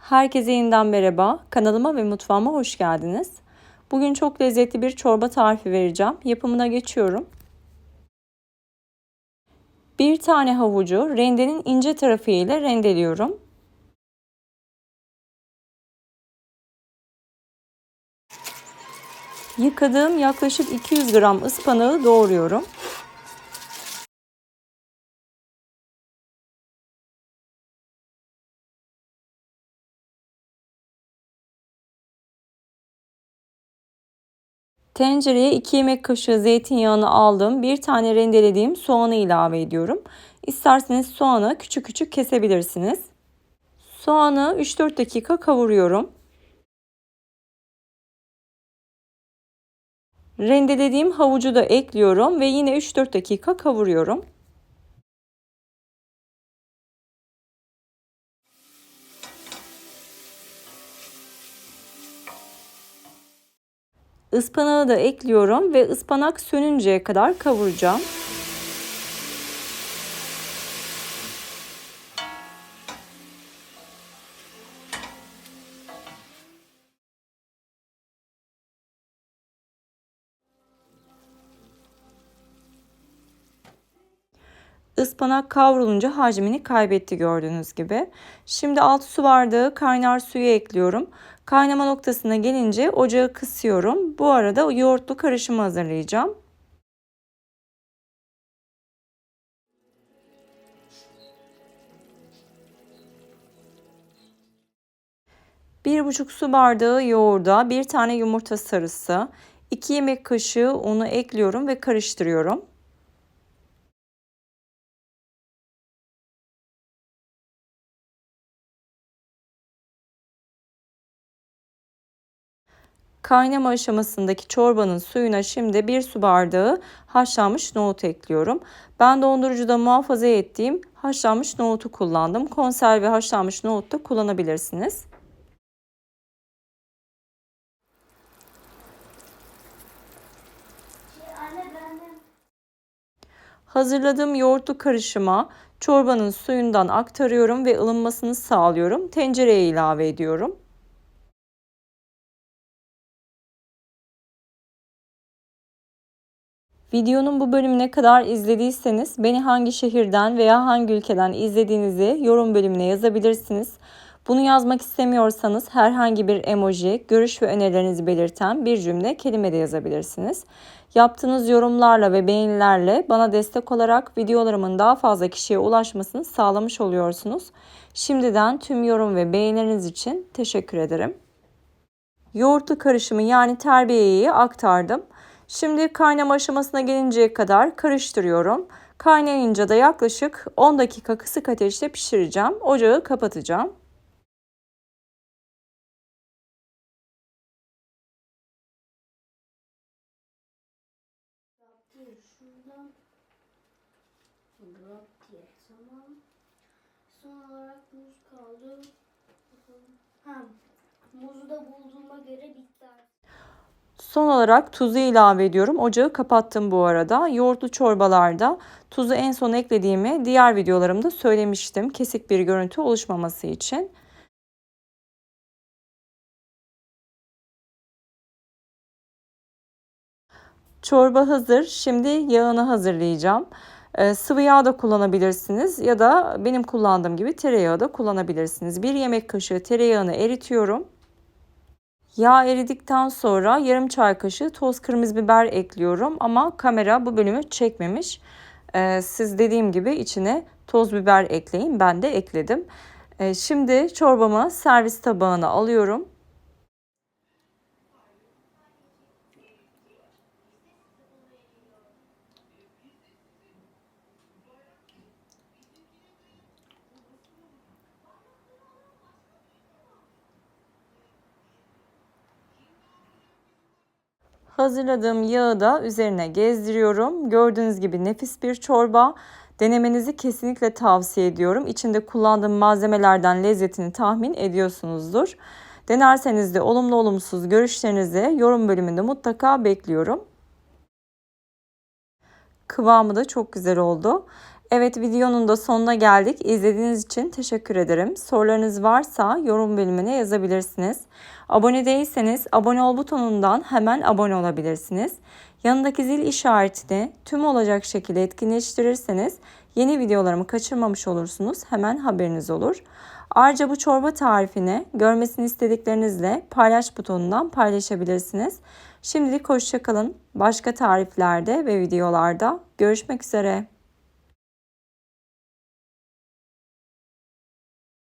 Herkese yeniden merhaba. Kanalıma ve mutfağıma hoş geldiniz. Bugün çok lezzetli bir çorba tarifi vereceğim. Yapımına geçiyorum. Bir tane havucu rendenin ince tarafı ile rendeliyorum. Yıkadığım yaklaşık 200 gram ıspanağı doğruyorum. Tencereye 2 yemek kaşığı zeytinyağını aldım. Bir tane rendelediğim soğanı ilave ediyorum. İsterseniz soğanı küçük küçük kesebilirsiniz. Soğanı 3-4 dakika kavuruyorum. Rendelediğim havucu da ekliyorum ve yine 3-4 dakika kavuruyorum. Ispanağı da ekliyorum ve ıspanak sönünceye kadar kavuracağım. Ispanak kavrulunca hacmini kaybetti gördüğünüz gibi. Şimdi 6 su bardağı kaynar suyu ekliyorum. Kaynama noktasına gelince ocağı kısıyorum. Bu arada yoğurtlu karışımı hazırlayacağım. Bir buçuk su bardağı yoğurda bir tane yumurta sarısı, 2 yemek kaşığı unu ekliyorum ve karıştırıyorum. Kaynama aşamasındaki çorbanın suyuna şimdi bir su bardağı haşlanmış nohut ekliyorum. Ben dondurucuda muhafaza ettiğim haşlanmış nohutu kullandım. Konserve haşlanmış nohut da kullanabilirsiniz. Hazırladığım yoğurtlu karışıma çorbanın suyundan aktarıyorum ve ılınmasını sağlıyorum. Tencereye ilave ediyorum. Videonun bu bölümüne kadar izlediyseniz beni hangi şehirden veya hangi ülkeden izlediğinizi yorum bölümüne yazabilirsiniz. Bunu yazmak istemiyorsanız herhangi bir emoji, görüş ve önerilerinizi belirten bir cümle, kelime de yazabilirsiniz. Yaptığınız yorumlarla ve beğenilerle bana destek olarak videolarımın daha fazla kişiye ulaşmasını sağlamış oluyorsunuz. Şimdiden tüm yorum ve beğenileriniz için teşekkür ederim. Yoğurtlu karışımı yani terbiyeyi aktardım. Şimdi kaynama aşamasına gelinceye kadar karıştırıyorum. Kaynayınca da yaklaşık 10 dakika kısık ateşte pişireceğim. Ocağı kapatacağım. muzu da bulduğuma göre bitti Son olarak tuzu ilave ediyorum. Ocağı kapattım bu arada. Yoğurtlu çorbalarda tuzu en son eklediğimi diğer videolarımda söylemiştim. Kesik bir görüntü oluşmaması için. Çorba hazır. Şimdi yağını hazırlayacağım. Ee, sıvı yağ da kullanabilirsiniz ya da benim kullandığım gibi tereyağı da kullanabilirsiniz. Bir yemek kaşığı tereyağını eritiyorum. Yağ eridikten sonra yarım çay kaşığı toz kırmızı biber ekliyorum ama kamera bu bölümü çekmemiş. Ee, siz dediğim gibi içine toz biber ekleyin. Ben de ekledim. Ee, şimdi çorbamı servis tabağına alıyorum. Hazırladığım yağı da üzerine gezdiriyorum. Gördüğünüz gibi nefis bir çorba. Denemenizi kesinlikle tavsiye ediyorum. İçinde kullandığım malzemelerden lezzetini tahmin ediyorsunuzdur. Denerseniz de olumlu olumsuz görüşlerinizi yorum bölümünde mutlaka bekliyorum. Kıvamı da çok güzel oldu. Evet videonun da sonuna geldik. İzlediğiniz için teşekkür ederim. Sorularınız varsa yorum bölümüne yazabilirsiniz. Abone değilseniz abone ol butonundan hemen abone olabilirsiniz. Yanındaki zil işaretini tüm olacak şekilde etkinleştirirseniz yeni videolarımı kaçırmamış olursunuz. Hemen haberiniz olur. Ayrıca bu çorba tarifini görmesini istediklerinizle paylaş butonundan paylaşabilirsiniz. Şimdilik hoşçakalın. Başka tariflerde ve videolarda görüşmek üzere.